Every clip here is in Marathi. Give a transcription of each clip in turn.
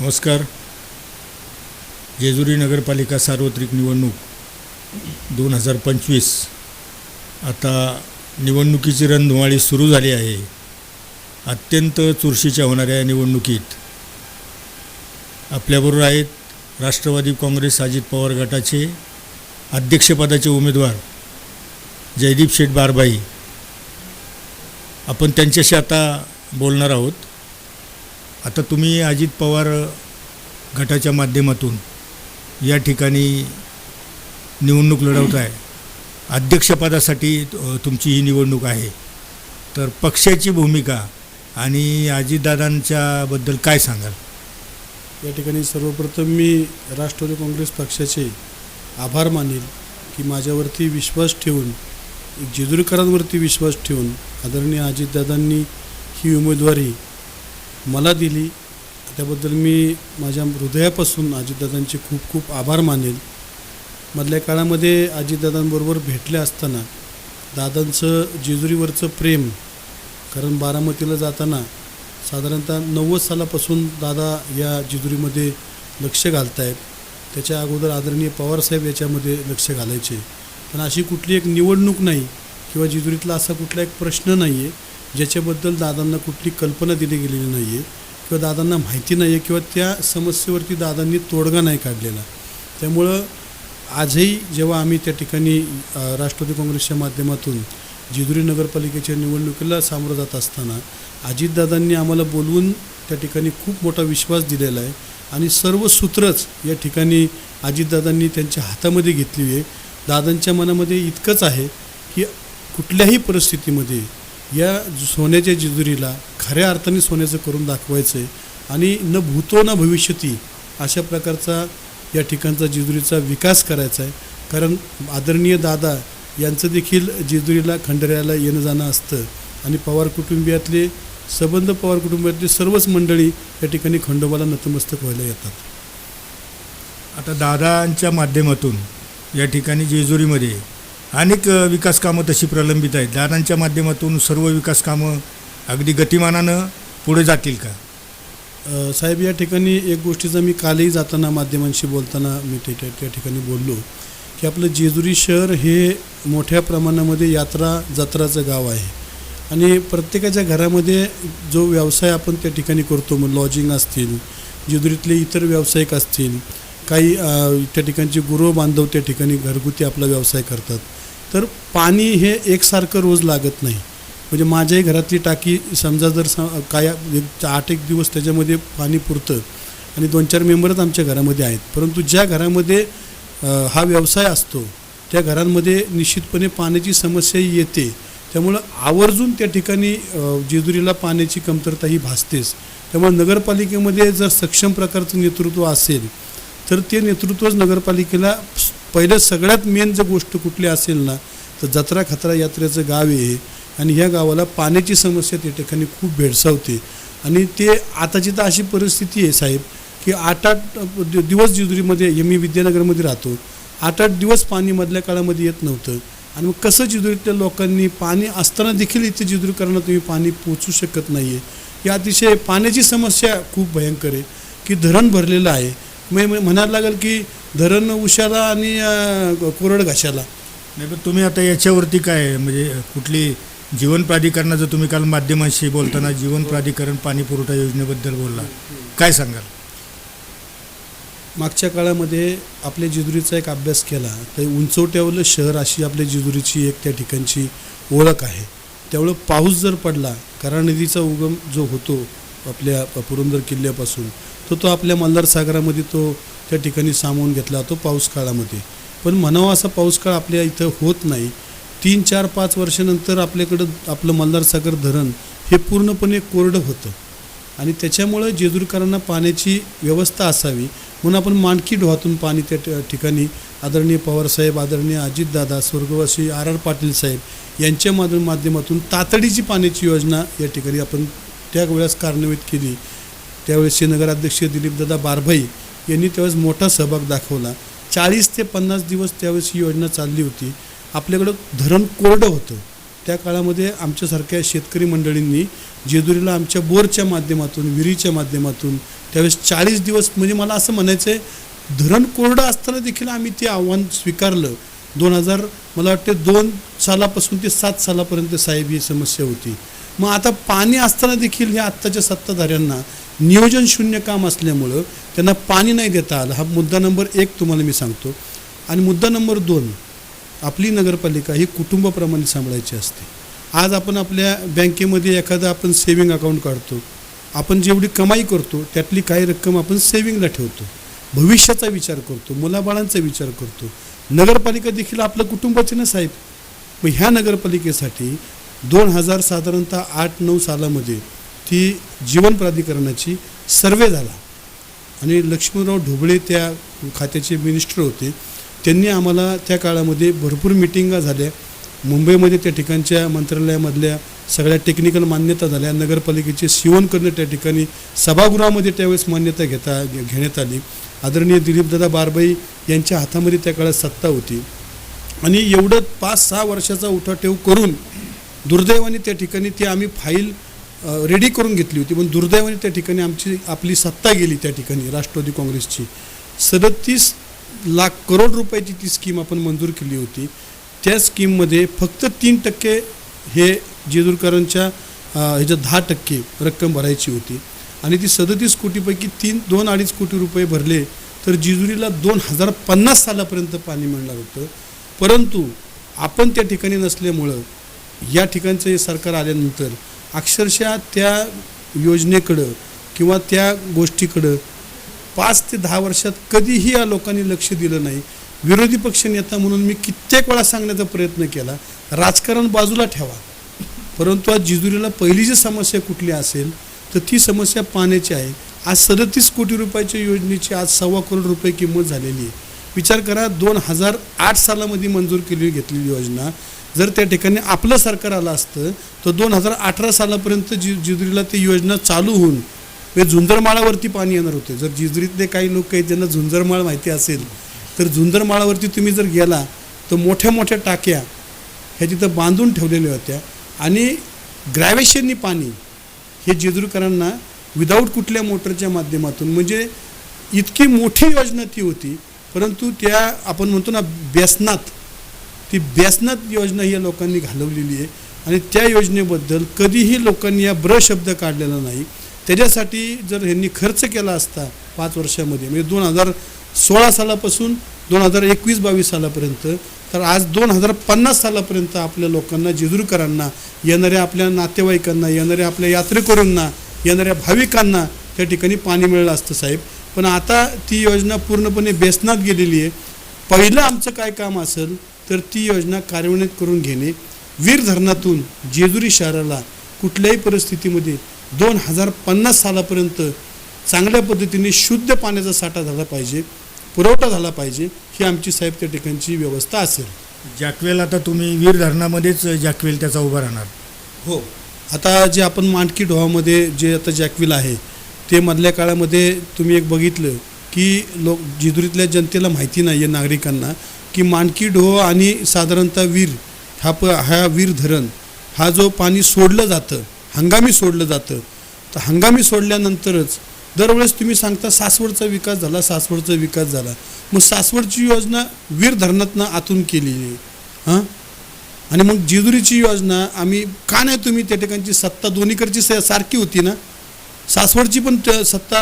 नमस्कार. जेजुरी नगरपालिका सार्वत्रिक निवडणूक दोन हजार पंचवीस. आता निवडणुकीची रणधुमाळी सुरू झाली आहे. अत्यंत चुरशीच्या होणाऱ्या या निवडणुकीत आपल्याबरोबर आहेत राष्ट्रवादी काँग्रेस अजित पवार गटाचे अध्यक्षपदाचे उमेदवार जयदीप शेठ बारबाई. आपण त्यांच्याशी आता बोलणार आहोत. आता तुम्ही अजित पवार गटाच्या माध्यमातून या ठिकाणी निवडणूक लढवत आहे. अध्यक्षपदासाठी तुमची ही निवडणूक आहे. तर पक्षाची भूमिका आणि अजितदादांच्याबद्दल काय सांगाल? या ठिकाणी सर्वप्रथम मी राष्ट्रवादी काँग्रेस पक्षाचे आभार मानेल की माझ्यावरती विश्वास ठेवून जेजुरीकरांवरती विश्वास ठेवून आदरणीय अजितदादांनी ही उमेदवारी मला दिली त्याबद्दल मी माझ्या हृदयापासून अजितदादांचे खूप खूप आभार मानेल. मधल्या काळामध्ये अजितदादांबरोबर भेटले असताना दादांचं जेजुरीवरचं प्रेम कारण बारामतीला जाताना साधारणतः नव्वद सालापासून दादा या जेजुरीमध्ये लक्ष घालत आहेत त्याच्या अगोदर आदरणीय पवारसाहेब याच्यामध्ये लक्ष घालायचे. पण अशी कुठली एक निवडणूक नाही किंवा जेजुरीतला असा कुठला एक प्रश्न नाही आहे ज्याच्याबद्दल दादांना कुठली कल्पना दिली गेलेली नाही आहे किंवा दादांना माहिती नाही आहे किंवा त्या समस्येवरती दादांनी तोडगा नाही काढलेला. त्यामुळं आजही जेव्हा आम्ही त्या ठिकाणी राष्ट्रवादी काँग्रेसच्या माध्यमातून जिजुरी नगरपालिकेच्या निवडणुकीला सामोरं जात असताना अजितदादांनी आम्हाला बोलवून त्या ठिकाणी खूप मोठा विश्वास दिलेला आहे आणि सर्व सूत्रच या ठिकाणी अजितदादांनी त्यांच्या हातामध्ये घेतली आहे. दादांच्या मनामध्ये इतकंच आहे की कुठल्याही परिस्थितीमध्ये या सोन्याच्या जेजुरीला खऱ्या अर्थाने सोन्याचं करून दाखवायचं आहे आणि न भूतो न भविष्यती अशा प्रकारचा या ठिकाणचा जेजुरीचा विकास करायचा आहे कारण आदरणीय दादा यांचं देखील जेजुरीला खंडऱ्याला येणं जाणं असतं. आणि पवार कुटुंबियातले सबंध पवार कुटुंबातली सर्वच मंडळी या ठिकाणी खंडोबाला नतमस्तक व्हायला येतात. आता दादांच्या माध्यमातून या ठिकाणी जेजुरीमध्ये अनेक विकास कामं तशी प्रलंबित आहेत. दादांच्या माध्यमातून सर्व विकास कामं अगदी गतिमानानं पुढे जातील का? साहेब या ठिकाणी एक गोष्टीचा मी कालही जाताना माध्यमांशी बोलताना मी ते त्या त्या ठिकाणी बोललो की आपलं जेजुरी शहर हे मोठ्या प्रमाणामध्ये यात्रा जत्राचं गाव आहे. आणि प्रत्येकाच्या घरामध्ये जो व्यवसाय आपण त्या ठिकाणी करतो मग लॉजिंग असतील जेजुरीतले इतर व्यावसायिक असतील काही त्या ठिकाणचे गुरु बांधव त्या ठिकाणी घरगुती आपला व्यवसाय करतात. तर पाणी हे एकसारखं रोज लागत नाही. म्हणजे माझ्याही घरातली टाकी समजा जर स काय एक आठ एक दिवस त्याच्यामध्ये पाणी पुरतं आणि दोन चार मेंबरच आमच्या घरामध्ये आहेत. परंतु ज्या घरामध्ये हा व्यवसाय असतो त्या घरांमध्ये निश्चितपणे पाण्याची समस्या येते. त्यामुळं आवर्जून त्या ठिकाणी जेजुरीला पाण्याची कमतरता ही भासतेच. त्यामुळे नगरपालिकेमध्ये जर सक्षम प्रकारचं नेतृत्व असेल तर ते नेतृत्वच नगरपालिकेला पहिलं सगळ्यात मेन जर गोष्ट कुठली असेल ना तर जत्रा खतरा यात्रेचं गाव आहे आणि ह्या गावाला पाण्याची समस्या त्या ठिकाणी खूप भेडसावते. आणि ते आताची तर अशी परिस्थिती आहे साहेब की आठ आठ दिवस जिजुरीमध्ये हे मी विद्यानगरमध्ये राहतो. आठ आठ दिवस पाणी मधल्या काळामध्ये येत नव्हतं. आणि मग कसं जिजुरीतल्या लोकांनी पाणी असताना देखील इथे करणं तुम्ही पाणी पोचू शकत नाही आहे ही अतिशय पाण्याची समस्या खूप भयंकर आहे की धरण भरलेलं आहे. मी म्हणायला लागेल की धरण उशाला आणि कोरड घाशाला नाही पण तुम्ही आता याच्यावरती काय? म्हणजे कुठली जीवन प्राधिकरणाचं तुम्ही काल माध्यमांशी बोलताना जीवन प्राधिकरण पाणी पुरवठा योजनेबद्दल बोलला काय सांगाल मागच्या काळामध्ये आपल्या जेजुरीचा एक अभ्यास केला तर उंचवट्यावरलं शहर अशी आपल्या जेजुरीची एक त्या ठिकाणची ओळख आहे त्यामुळं पाऊस जर पडला करा नदीचा उगम जो होतो आपल्या पुरंदर किल्ल्यापासून तो तो आपल्या मल्हार सागरामध्ये तो त्या ठिकाणी सामावून घेतला जातो पाऊस काळामध्ये. पण म्हणावा असा पाऊस काळ आपल्या इथं होत नाही. तीन चार पाच वर्षानंतर आपल्याकडं आपलं मल्हार सागर धरण हे पूर्णपणे कोरडं होतं. आणि त्याच्यामुळं जेजुरीकरांना पाण्याची व्यवस्था असावी. म्हणून आपण मानकी डोहातून पाणी त्या ठ- ठिकाणी आदरणीय पवारसाहेब आदरणीय अजितदादा स्वर्गवासी आर आर पाटील साहेब यांच्या माध्यमातून तातडीची पाण्याची योजना या ठिकाणी आपण त्या वेळेस कार्यान्वित केली. त्यावेळेसचे नगराध्यक्ष दिलीपदादा बारभाई यांनी त्यावेळेस मोठा सहभाग दाखवला. चाळीस ते पन्नास दिवस त्यावेळेस ही योजना चालली होती. आपल्याकडं धरण कोरडं होतं. त्या काळामध्ये आमच्यासारख्या शेतकरी मंडळींनी जेजुरीला आमच्या बोरच्या माध्यमातून विहिरीच्या माध्यमातून त्यावेळेस चाळीस दिवस म्हणजे मला असं म्हणायचं आहे धरण कोरडं असताना देखील आम्ही ते आव्हान स्वीकारलं. दोन हजार मला वाटते दोन सालापासून ते सात सालापर्यंत साहेब ही समस्या होती. मग आता पाणी असताना देखील ह्या आत्ताच्या सत्ताधाऱ्यांना नियोजन शून्य काम असल्यामुळं त्यांना पाणी नाही देता आलं. हा मुद्दा नंबर एक तुम्हाला मी सांगतो. आणि मुद्दा नंबर दोन आपली नगरपालिका ही कुटुंबाप्रमाणे सांभाळायची असते. आज आपण आपल्या बँकेमध्ये एखादं आपण सेविंग अकाउंट काढतो. आपण जेवढी कमाई करतो त्यातली काही रक्कम आपण सेविंगला ठेवतो. भविष्याचा विचार करतो मुलाबाळांचा विचार करतो. नगरपालिका देखील आपलं कुटुंबाचे ना साहेब? मग ह्या नगरपालिकेसाठी दोन हजार साधारणतः आठ नऊ सालामध्ये ती जीवन प्राधिकरणाची सर्वे झाला. आणि लक्ष्मणराव ढोबळे त्या खात्याचे मिनिस्टर होते. त्यांनी आम्हाला त्या काळामध्ये भरपूर मिटिंगा झाल्या. मुंबईमध्ये त्या ठिकाणच्या मंत्रालयामधल्या सगळ्या टेक्निकल मान्यता झाल्या. नगरपालिकेचे सिवण करणं त्या ठिकाणी सभागृहामध्ये त्यावेळेस मान्यता घेता घेण्यात आली. आदरणीय दिलीपदादा बारबाई यांच्या हातामध्ये त्या काळात सत्ता होती. आणि एवढं पाच सहा वर्षाचा उठाठेव करून दुर्दैवाने त्या ठिकाणी ती आम्ही फाईल रेडी करून घेतली होती. पण दुर्दैवाने त्या ठिकाणी आमची आपली सत्ता गेली त्या ठिकाणी राष्ट्रवादी काँग्रेसची. सदतीस लाख करोड रुपयाची ती स्कीम आपण मंजूर केली होती. त्या स्कीममध्ये फक्त तीन टक्के हे जेजूरकरांच्या ह्याच्या दहा टक्के रक्कम भरायची होती. आणि ती सदतीस कोटीपैकी तीन दोन अडीच कोटी रुपये भरले तर जेजुरीला दोन हजार पन्नास सालापर्यंत पाणी मिळणार होतं. परंतु आपण त्या ठिकाणी नसल्यामुळं या ठिकाणचं हे सरकार आल्यानंतर अक्षरशः त्या योजनेकडं किंवा त्या गोष्टीकडं पाच ते दहा वर्षात कधीही या लोकांनी लक्ष दिलं नाही. विरोधी पक्ष नेता म्हणून मी कित्येक वेळा सांगण्याचा प्रयत्न केला राजकारण बाजूला ठेवा. परंतु आज जिजुरीला पहिली जी समस्या कुठली असेल तर ती समस्या पाण्याची आहे. आज सदतीस कोटी रुपयाच्या योजनेची आज सव्वा करोड रुपये किंमत झालेली आहे. विचार करा दोन हजार आठ सालामध्ये मंजूर केली घेतलेली योजना जर त्या ठिकाणी आपलं सरकार आलं असतं तर दोन हजार अठरा सालापर्यंत जि जिजुरीला ती योजना चालू होऊन म्हणजे झुंजरमाळावरती पाणी येणार होते. जर जिजुरीतले काही लोक आहेत ज्यांना झुंजरमाळ माहिती असेल तर झुंजरमाळावरती तुम्ही जर गेला तर मोठ्या मोठ्या टाक्या ह्या तिथं बांधून ठेवलेल्या होत्या. आणि ग्रॅव्हेशननी पाणी हे जेजुरीकरांना विदाऊट कुठल्या मोटरच्या माध्यमातून म्हणजे इतकी मोठी योजना ती होती परंतु त्या आपण म्हणतो ना व्यसनात ती बेसनात योजना या लोकांनी घालवलेली आहे. आणि त्या योजनेबद्दल कधीही लोकांनी या ब्र शब्द काढलेला नाही. त्याच्यासाठी जर ह्यांनी खर्च केला असता पाच वर्षामध्ये म्हणजे दोन हजार सोळा सालापासून दोन हजार एकवीस बावीस सालापर्यंत तर आज दोन हजार पन्नास सालापर्यंत आपल्या लोकांना जेजुरीकरांना येणाऱ्या आपल्या नातेवाईकांना येणाऱ्या आपल्या यात्रेकरूंना येणाऱ्या भाविकांना त्या ठिकाणी पाणी मिळालं असतं साहेब. पण आता ती योजना पूर्णपणे बेसनात गेलेली आहे. पहिलं आमचं काय काम असेल तर ती योजना कार्यान्वित करून घेणे वीर धरणातून जेजुरी शहराला कुठल्याही परिस्थितीमध्ये दोन हजार पन्नास सालापर्यंत चांगल्या पद्धतीने शुद्ध पाण्याचा साठा झाला पाहिजे पुरवठा झाला पाहिजे ही आमची साहेब त्या ठिकाणची व्यवस्था असेल. जॅकवेल आता तुम्ही वीर धरणामध्येच जॅकवेल त्याचा उभा राहणार. हो. आता जे आपण मांडकी ढोहामध्ये जे आता जॅकविल आहे ते मधल्या काळामध्ये तुम्ही एक बघितलं की लोक जिजुरीतल्या जनतेला माहिती नाही आहे नागरिकांना की मानकी ढोह आणि साधारणतः वीर हा प हा वीर धरण हा जो पाणी सोडलं जातं हंगामी सोडलं जातं तर हंगामी सोडल्यानंतरच दरवेळेस तुम्ही सांगता सासवडचा विकास झाला सासवडचा विकास झाला. मग सासवडची योजना वीर धरणातनं आतून केली आहे. हां? आणि मग जेजुरीची योजना आम्ही का नाही तुम्ही त्या ठिकाणची सत्ता दोन्हीकडची स- सारखी होती ना? सासवडची पण त- सत्ता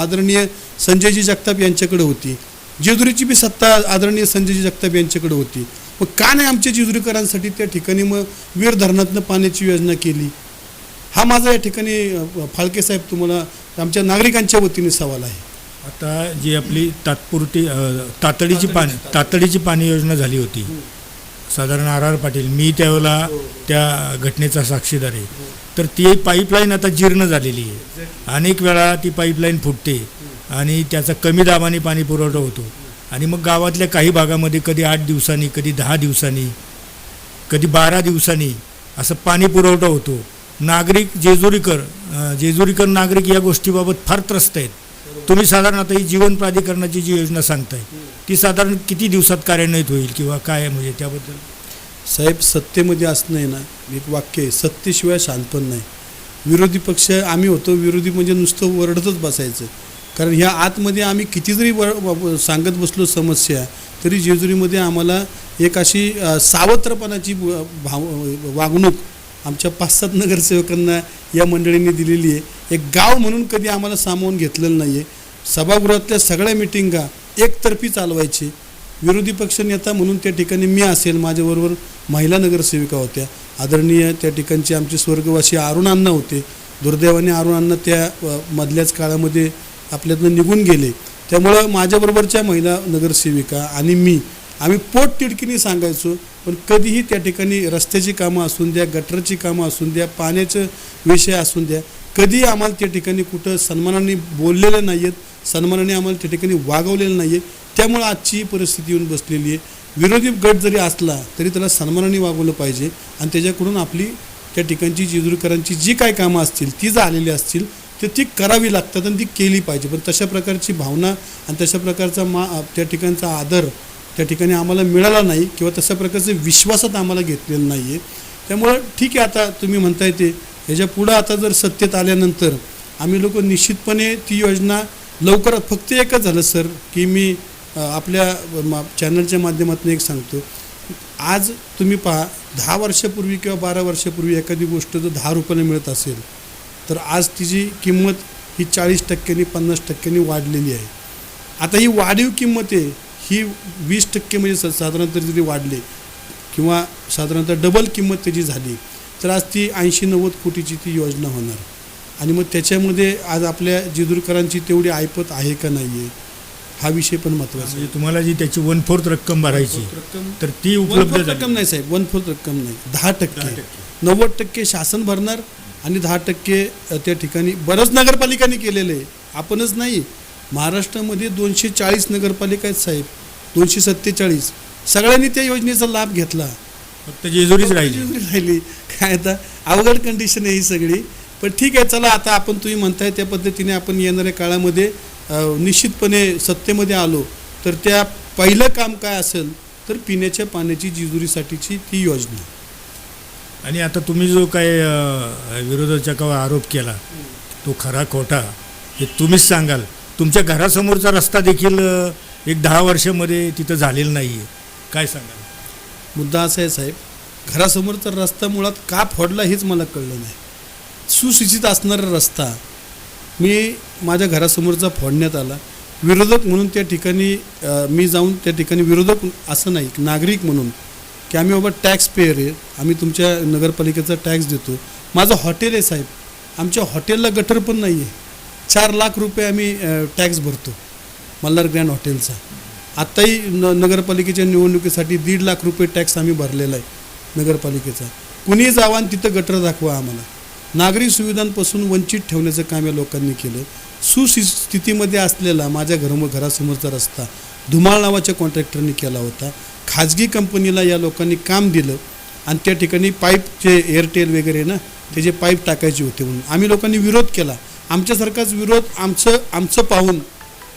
आदरणीय संजयजी जगताप यांच्याकडे होती. जेजुरीची बी सत्ता आदरणीय संजयजी जगताप यांच्याकडे होती. मग का नाही आमच्या जेजुरीकरांसाठी त्या ठिकाणी मग वीर धरणातनं पाण्याची योजना केली? हा माझा या ठिकाणी फाळके साहेब तुम्हाला आमच्या नागरिकांच्या वतीने सवाल आहे. आता जी आपली तात्पुरती तातडीची पाणी तातडीची पाणी योजना झाली होती. साधारण आर आर पाटील मी त्यावेळेला त्या घटनेचा साक्षीदार आहे. तर ती पाईपलाईन आता जीर्ण झालेली आहे. अनेक वेळा ती पाईपलाईन फुटते. आणि त्याचा कमी दाबाने पाणी पुरवठा होतो. आणि मग गावातल्या काही भागामध्ये कधी आठ दिवसांनी कधी दहा दिवसांनी कधी बारा दिवसांनी असं पाणी पुरवठा होतो. नागरिक जेजुरीकर जेजुरीकर नागरिक या गोष्टीबाबत फार त्रस्त आहेत. तुम्ही साधारण आता ही जीवन प्राधिकरणाची जी योजना सांगताय ती साधारण किती दिवसात कार्यान्वित होईल किंवा काय आहे म्हणजे त्याबद्दल? साहेब सत्तेमध्ये असणं आहे ना एक वाक्य आहे सत्तेशिवाय शांतपण नाही. विरोधी पक्ष आम्ही होतो विरोधी म्हणजे नुसतं वरडतच बसायचं. कारण ह्या आतमध्ये आम्ही किती जरी व- सांगत बसलो समस्या तरी जेजुरीमध्ये आम्हाला एक अशी सावत्रपणाची भाव वागणूक आमच्या पाच सात नगरसेवकांना या मंडळींनी दिलेली आहे. एक गाव म्हणून कधी आम्हाला सामावून घेतलेलं नाही आहे सभागृहातल्या सगळ्या मिटिंगा एकतर्फी चालवायची. विरोधी पक्ष नेता म्हणून त्या ठिकाणी मी असेल माझ्याबरोबर महिला नगरसेविका होत्या. आदरणीय त्या ठिकाणचे आमचे स्वर्गवासी अरुण होते. दुर्दैवाने अरुण त्या मधल्याच काळामध्ये आपल्यातनं निघून गेले. त्यामुळं माझ्याबरोबरच्या महिला नगरसेविका आणि मी आम्ही पोटतिडकीने सांगायचो पण कधीही त्या ठिकाणी रस्त्याची कामं असून द्या गटरची कामं असून द्या पाण्याचं विषय असून द्या कधीही आम्हाला त्या ठिकाणी कुठं सन्मानाने बोललेलं नाही आहेत सन्मानाने आम्हाला त्या ठिकाणी वागवलेलं नाही आहे त्यामुळं आजची परिस्थिती येऊन बसलेली आहे. विरोधी गट जरी असला तरी त्याला सन्मानाने वागवलं पाहिजे आणि त्याच्याकडून आपली त्या ठिकाणची जेजुरीकरांची जी काय कामं असतील ती जर आलेली असतील ते ती करावी लागतात आणि ती केली पाहिजे. पण तशा प्रकारची भावना आणि तशा प्रकारचा मा त्या ठिकाणचा आदर त्या ठिकाणी आम्हाला मिळाला नाही किंवा तशा प्रकारचे विश्वासात आम्हाला घेतलेलं नाही आहे त्यामुळं ठीक आहे आता तुम्ही म्हणताय ते. ह्याच्या पुढं आता जर सत्तेत आल्यानंतर आम्ही लोक निश्चितपणे ती योजना लवकरात फक्त एकच झालं सर की मी आपल्या मा चॅनलच्या माध्यमातून एक सांगतो. आज तुम्ही पहा दहा वर्षापूर्वी किंवा बारा वर्षापूर्वी एखादी गोष्ट जर दहा रुपयाला मिळत असेल तर आज तिची किंमत ही चाळीस टक्क्यांनी पन्नास टक्क्यांनी वाढलेली आहे. आता ही वाढीव किंमत आहे ही वीस टक्के म्हणजे स- साधारणतः जरी वाढली. किंवा साधारणतः डबल किंमत त्याची झाली. तर आज ती ऐंशी नव्वद कोटीची ती योजना होणार. आणि मग त्याच्यामध्ये आज आपल्या जेजुरकरांची तेवढी ऐपत आहे का नाही आहे हा विषय पण महत्त्वाचा म्हणजे तुम्हाला जी त्याची वन फोर्थ रक्कम भरायची रक्कम तर ती उपलब्ध रक्कम नाही साहेब वन फोर्थ रक्कम नाही. दहा टक्के. नव्वद टक्के शासन भरणार आणि दहा टक्के त्या ठिकाणी बरंच नगरपालिकांनी केलेलं आहे. आपणच नाही. महाराष्ट्रामध्ये दोनशे चाळीस नगरपालिका आहेत साहेब. दोनशे सत्तेचाळीस सगळ्यांनी त्या योजनेचा लाभ घेतला. फक्त जेजुरीच राहिली. राहिली. काय आता अवघड कंडिशन आहे ही सगळी. पण ठीक आहे चला आता आपण तुम्ही म्हणताय त्या पद्धतीने आपण येणाऱ्या काळामध्ये निश्चितपणे सत्तेमध्ये आलो. तर त्या पहिलं काम काय असेल? तर पिण्याच्या पाण्याची जेजुरीसाठीची ती योजना. आणि आता तुम्ही जो काय विरोधाचा का आरोप केला तो खरा खोटा हे तुम्हीच सांगाल. तुमच्या घरासमोरचा रस्ता देखील एक दहा वर्षामध्ये तिथं झालेला नाही आहे काय सांगाल? मुद्दा असा आहे साहेब घरासमोरचा रस्ता मुळात का फोडला हेच मला कळलं नाही. सुशिक्षित असणारा रस्ता मी माझ्या घरासमोरचा फोडण्यात आला. विरोधक म्हणून त्या ठिकाणी मी जाऊन त्या ठिकाणी विरोधक असं नाही नागरिक म्हणून की आम्ही बाबा टॅक्स पेयर आहे. आम्ही तुमच्या नगरपालिकेचा टॅक्स देतो. माझं हॉटेल आहे साहेब. आमच्या हॉटेलला गटर पण नाही आहे चार लाख रुपये आम्ही टॅक्स भरतो. मल्हार ग्रँड हॉटेलचा. आत्ताही न नगरपालिकेच्या निवडणुकीसाठी दीड लाख रुपये टॅक्स आम्ही भरलेला आहे नगरपालिकेचा. कुणी जावा आणि तिथं गटर दाखवा आम्हाला. नागरी सुविधांपासून वंचित ठेवण्याचं काम या लोकांनी केलं. सुस्थितीमध्ये असलेला माझ्या घर घरासमोरचा रस्ता धुमाळ नावाच्या कॉन्ट्रॅक्टरने केला होता. खाजगी कंपनीला या लोकांनी काम दिलं आणि त्या ठिकाणी पाईप जे एअरटेल वगैरे ना त्याचे पाईप टाकायचे होते म्हणून. आम्ही लोकांनी विरोध केला. आमच्यासारखाच विरोध आमचं आमचं पाहून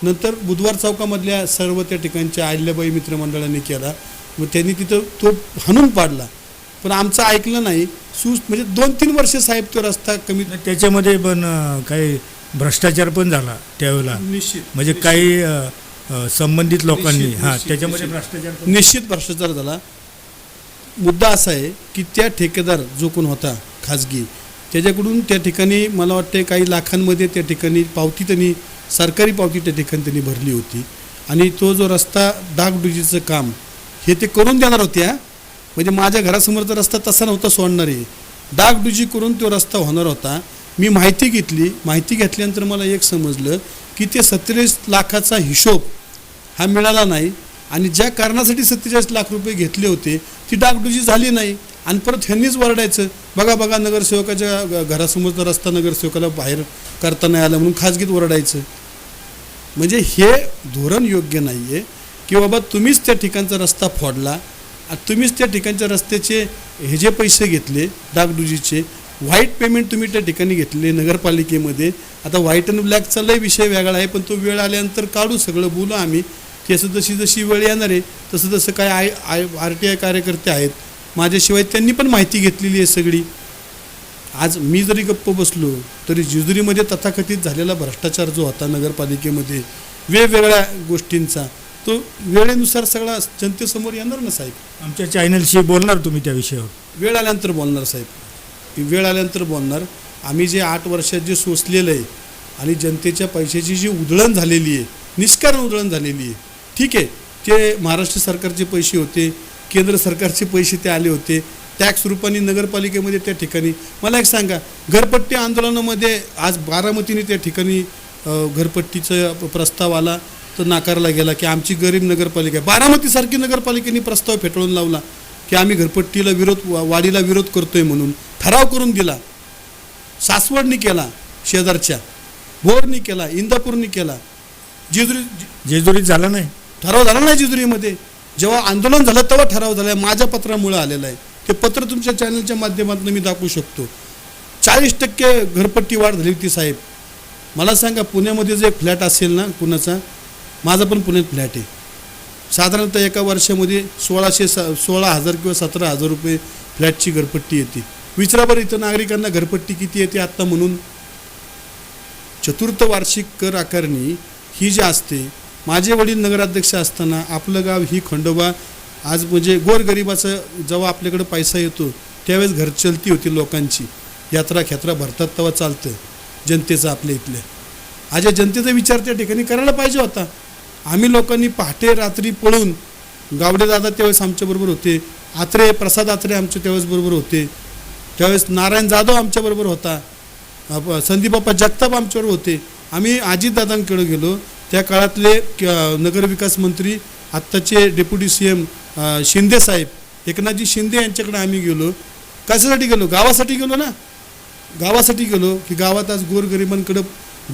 नंतर बुधवार चौकामधल्या सर्व त्या ठिकाणच्या अहिल्याबाई मित्रमंडळांनी केला. मग त्यांनी तिथं तो हाणून पाडला. पण आमचं ऐकलं नाही. सु म्हणजे दोन तीन वर्ष साहेब तो रस्ता कमी त्याच्यामध्ये पण काही भ्रष्टाचार पण झाला त्यावेळेला. निश्चित म्हणजे काही संबंधित लोकांनी हां त्याच्यामध्ये. भ्रष्टाचार निश्चित भ्रष्टाचार झाला मुद्दा असा आहे की त्या ठेकेदार जो कोण होता खाजगी त्याच्याकडून त्या ठिकाणी मला वाटते काही लाखांमध्ये त्या ठिकाणी पावती त्यांनी सरकारी पावती त्या ठिकाणी त्यांनी भरली होती आणि तो जो रस्ता डागडुजीचं काम हे ते करून देणार होते हा. म्हणजे माझ्या घरासमोरचा रस्ता तसा नव्हता सोडणारे डागडुजी करून तो रस्ता होणार होता मी माहिती घेतली माहिती घेतल्यानंतर मला एक समजलं की ते सत्तेचाळीस लाखाचा हिशोब हा मिळाला नाही आणि ज्या कारणासाठी सत्तेचाळीस लाख रुपये घेतले होते ती डागडुजी झाली नाही. आणि परत ह्यांनीच वरडायचं. बघा बघा नगरसेवकाच्या घरासमोरचा रस्ता नगरसेवकाला बाहेर करता नाही आला म्हणून खाजगीत वरडायचं. म्हणजे हे धोरण योग्य नाही आहे की बाबा तुम्हीच त्या ठिकाणचा रस्ता फोडला आणि तुम्हीच त्या ठिकाणच्या रस्त्याचे हे जे पैसे घेतले डागडुजीचे व्हाईट पेमेंट तुम्ही त्या ठिकाणी घेतले नगरपालिकेमध्ये. आता व्हाईट अँड ब्लॅकचा लय विषय वेगळा आहे पण तो वेळ आल्यानंतर काढू सगळं बोलू आम्ही. की असं जशी जशी वेळ येणार आहे तसं तसं काय I I R T I कार्यकर्ते आहेत. माझ्याशिवाय त्यांनी पण माहिती घेतलेली आहे सगळी. आज मी जरी गप्प बसलो तरी जेजुरीमध्ये तथाकथित झालेला भ्रष्टाचार जो होता नगरपालिकेमध्ये वेगवेगळ्या गोष्टींचा तो वेळेनुसार सगळा जनतेसमोर येणार ना साहेब? आमच्या चॅनलशी बोलणार तुम्ही त्या विषयावर. वेळ आल्यानंतर बोलणार साहेब. वेळ आल्यानंतर बोलणार आम्ही जे आठ वर्षात जे सोसलेलं आहे आणि जनतेच्या पैशाची जी उधळण झालेली आहे निष्कारण उधळण झालेली आहे ठीक आहे ते महाराष्ट्र सरकारचे पैसे होते केंद्र सरकारचे पैसे ते आले होते टॅक्स रूपाने नगरपालिकेमध्ये त्या ठिकाणी मला एक सांगा घरपट्टी आंदोलनामध्ये आज बारामतीने त्या ठिकाणी घरपट्टीचा प्रस्ताव आला तर नाकारला गेला की आमची गरीब नगरपालिका आहे. बारामतीसारखी नगरपालिकेने प्रस्ताव फेटाळून लावला की आम्ही घरपट्टीला विरोध वा- वाढीला विरोध करतोय म्हणून ठराव करून दिला. सासवडनी केला शेजारच्या. भोरनी केला इंदापूरनी केला. जेजुरी जेजुरीत झाला नाही. ठराव झाला नाही जेजुरीमध्ये. जेव्हा आंदोलन झालं तेव्हा ठराव झाला. माझ्या पत्रामुळे आलेलं आहे. ते पत्र तुमच्या चॅनलच्या माध्यमातून मी दाखवू शकतो. चाळीस टक्के घरपट्टी वाढ झाली होती साहेब. मला सांगा पुण्यामध्ये जे फ्लॅट असेल ना कुणाचा? माझा पण पुण्यात फ्लॅट आहे. साधारणतः एका वर्षामध्ये सोळाशे स सोळा हजार किंवा सतरा हजार रुपये फ्लॅटची घरपट्टी येते. विचारा बरं इथं नागरिकांना घरपट्टी किती येते आत्ता म्हणून. चतुर्थ वार्षिक कर आकारणी ही जी असते माझे वडील नगराध्यक्ष असताना आपलं गाव ही खंडोबा आज म्हणजे गोरगरिबाचं जेव्हा आपल्याकडे पैसा येतो त्यावेळेस घरचलती होती लोकांची. यात्रा खेत्रा भरतात तेव्हा चालतं जनतेचं आपल्या इथल्या. आज या जनतेचा विचार त्या ठिकाणी करायला पाहिजे होता. आम्ही लोकांनी पहाटे रात्री पळून गावडे दादा त्यावेळेस आमच्याबरोबर होते आत्रे प्रसाद आत्रे आमच्या त्यावेळेस बरोबर होते. त्यावेळेस नारायण जाधव आमच्याबरोबर होता. आप- संदीपप्पा जगताप आमच्यावर होते. आम्ही अजितदादांकडे गेलो. त्या काळातले नगरविकास मंत्री आत्ताचे डेप्युटी सी एम शिंदे साहेब एकनाथजी शिंदे यांच्याकडे आम्ही गेलो. कशासाठी गेलो? गावासाठी गेलो ना? गावासाठी गेलो की गावात आज गोरगरिबांकडं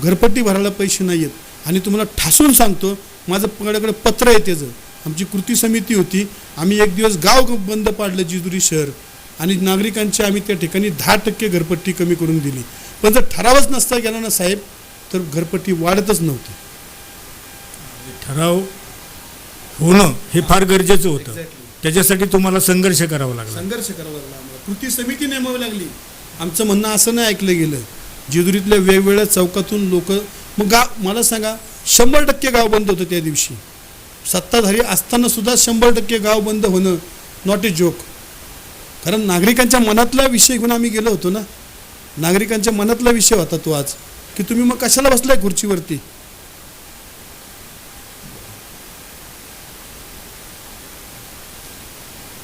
घरपट्टी भरायला पैसे नाही आहेत आणि तुम्हाला ठासून सांगतो माझं माझ्याकडे पत्र आहे त्याचं. आमची कृती समिती होती. आम्ही एक दिवस गाव बंद पाडलं जिजुरी शहर. आणि नागरिकांची आम्ही त्या ठिकाणी दहा टक्के घरपट्टी कमी करून दिली. पण जर ठरावच नसता गेला ना साहेब तर घरपट्टी वाढतच नव्हती. ठराव होणं हे फार गरजेचं होतं. त्याच्यासाठी तुम्हाला संघर्ष करावा लागला. संघर्ष करावा लागला आम्हाला. कृती समिती नेमावी लागली. आमचं म्हणणं असं नाही ऐकलं गेलं. जेजुरीतल्या वेगवेगळ्या चौकातून लोक मग गाव मला सांगा शंभर टक्के गाव बंद होतं त्या दिवशी. सत्ताधारी असताना सुद्धा शंभर टक्के गाव बंद होणं नॉट ए जोक कारण नागरिकांच्या मनातला विषय घेऊन आम्ही गेलो होतो ना. नागरिकांच्या मनातला विषय होता तो आज की तुम्ही मग कशाला बसलाय खुर्चीवरती?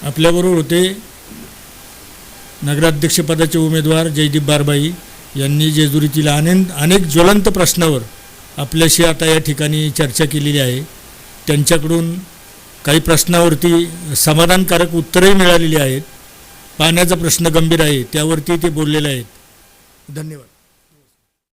आपल्याबरोबर होते नगराध्यक्षपदाचे उमेदवार जयदीप बारबाई यांनी जेजुरीतील अनेक अनेक ज्वलंत प्रश्नावर आपल्याशी आता या ठिकाणी चर्चा केलेली आहे. त्यांच्याकडून काही प्रश्नावरती समाधानकारक उत्तरही मिळालेली आहेत. पाण्याचा प्रश्न गंभीर आहे. त्यावरती ते बोललेले आहेत. धन्यवाद.